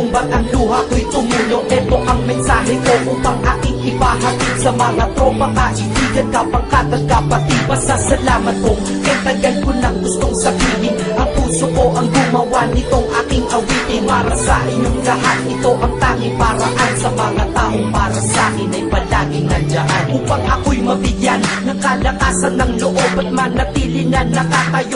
kung ba't ang luha ko'y tumulo Ito ang mensahe ko upang aking ipahatid Sa mga tropa, kaibigan, kapangkat at kapatid Pasasalamat kong kay tagal ko nang gustong sabihin Ang puso ko ang gumawa nitong aking awitin. Para sa inyong lahat, ito ang tanging paraan Sa mga taong para sa akin ay palaging nandyan Upang ako'y mabigyan ng kalakasan ng loob At manatili na nakatayo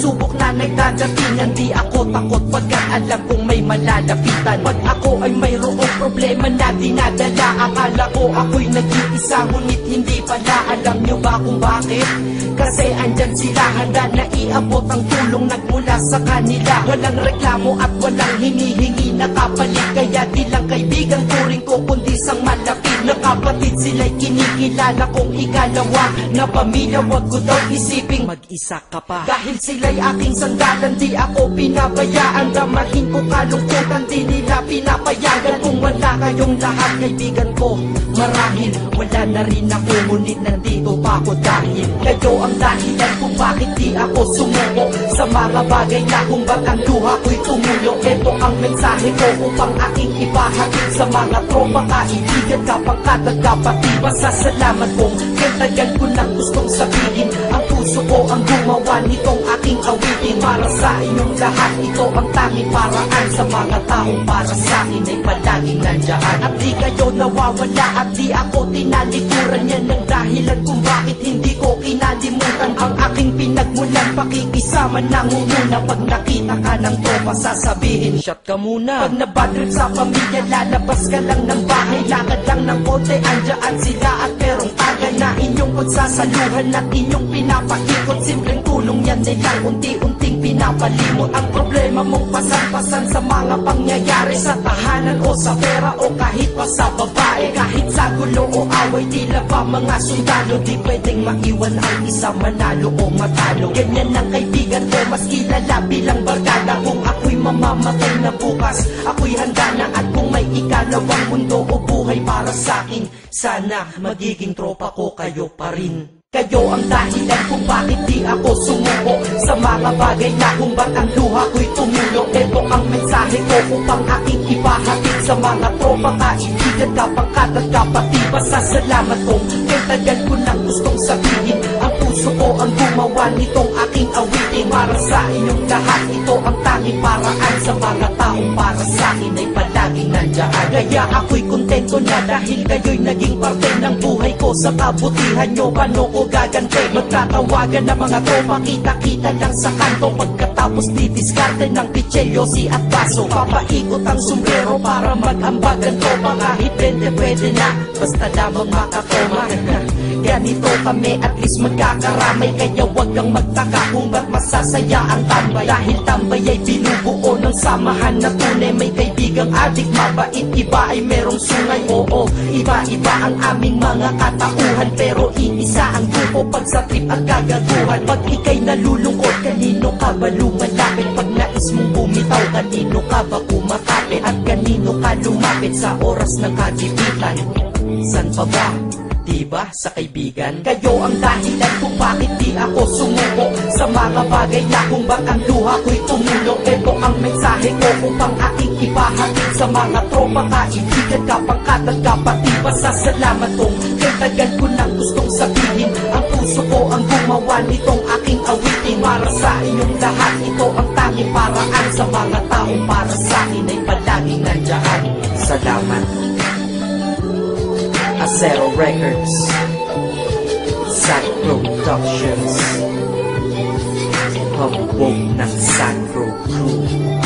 pagsubok na nagdadatingan Di ako takot pagkat alam kong may malalapitan. Pag ako ay mayroong problema na dinadala Akala ko ako'y nag-iisa Ngunit hindi pala. Alam nyo ba kung bakit? Kasi andyan sila handa na iabot ang tulong nagmula sa kanila. Walang reklamo at walang hinihingi na kapalit Kaya di lang kaibigan turing ko kundi sang malapit na kapatid Sila'y kinikilala kong ikalawa. Na pamilya wag ko daw isiping mag-isa ka pa. Dahil sila'y aking sandalan di ako pinabayaan. Damahin ko kalungkutan di nila pinapayagan. Kung wala kayong lahat kaibigan ko Marahil wala na rin ako Ngunit nandito pa ako dahil Kayo ang dahilan kung bakit di ako sumuko. Sa mga bagay na kung ba't ang luha ko'y tumulo Ito ang mensahe ko upang aking ipahatid. Sa mga tropa, kaibigan, kapangkat at kapatid Pasasalamat kong kay tagal ko nang gustong sabihin Ang puso ko ang gumawa nitong aking awitin Para sa inyong lahat, ito ang tanging paraan Sa mga taong para sa akin ay palaging nandyan. At di kayo nawawala at di ako tinalikuran Yan ang dahilan kung bakit hindi ko kinalimutan Ang aking pinagmulan, pakikisama nangunguna Pag nakita ka ng tropa, sasabihin Shot ka muna. Pag nabadrip sa pamilya, lalabas ka lang ng bahay. Lakad lang ng konti, andyan sila at merong tagay Na inyong pagsasaluhan at inyong pinapaikot. Simpleng tulong yan nilang unti-unting pinapalimot Ang problema mong pasan-pasan sa mga pangyayari Sa tahanan o sa pera o kahit pa sa babae. Kahit sa gulo o away, tila ba mga sundalo? Di pwedeng maiwan ang isa manalo o matalo. Ganyan ang kaibigan ko, mas kilala bilang barkada. Kung ako'y mamamatay na bukas, ako'y handa na. At kung may ikalawang mundo o buhay para sa akin Sana magiging tropa ko kayo pa rin kayo ang dahilan kung bakit di ako sumuko. Sa mga bagay na kung ba't ang luha ko'y tumulo Ito ang mensahe ko upang aking ipahatid Sa mga tropa, kaibigan, kapangkat at kapatid Pasasalamat kong kay tagal ko nang gustong sabihin Ang puso ko ang gumawa nitong aking awitin. Para sa inyong lahat, ito ang tanging paraan Sa mga taong para sa akin ay palaging nandyan Kaya ako'y kontento na dahil kayo'y naging parte ng buhay ko. Sa kabutihan nyo, paano gagante Magtatawagan ng mga tropa, kita-kita lang sa kanto. Pagkatapos didiskarte ng pichelyosi at baso Papaikot ang sombrero para mag-ambag ang tropa Kahit 20 pwede na, basta lamang makakoma Ganito kami at least magkakaramay Kaya wag kang magtaka kung ba't masasaya ang tambay Dahil tambay ay binubuo ng samahan na tunay May kaibigang adik, mabait, iba ay merong sungay Oo, iba-iba ang aming mga katauhan Pero iisa ang grupo pag sa trip at kagaguhan Pag ikay nalulungkot, kanino ka ba lumalapit? Pag nais mong bumitaw, kanino ka ba kumakapit? At kanino ka lumapit sa oras ng kagipitan? San pa ba? Diba sa kaibigan? Kayo ang dahilan kung bakit di ako sumuko Sa mga bagay na kung ba't ang luha ko'y tumulo Ito ang mensahe ko upang aking ipahatid Sa mga tropa, kaibigan, kapangkat at kapatid Pasasalamat kong kay tagal ko nang gustong sabihin Ang puso ko ang gumawa nitong aking awitin. Para sa inyong lahat, ito ang tanging paraan Sa mga taong para sa akin ay palaging nandyan. Salamat Acero Records. Sad Productions. Hambog ng Sandro Crew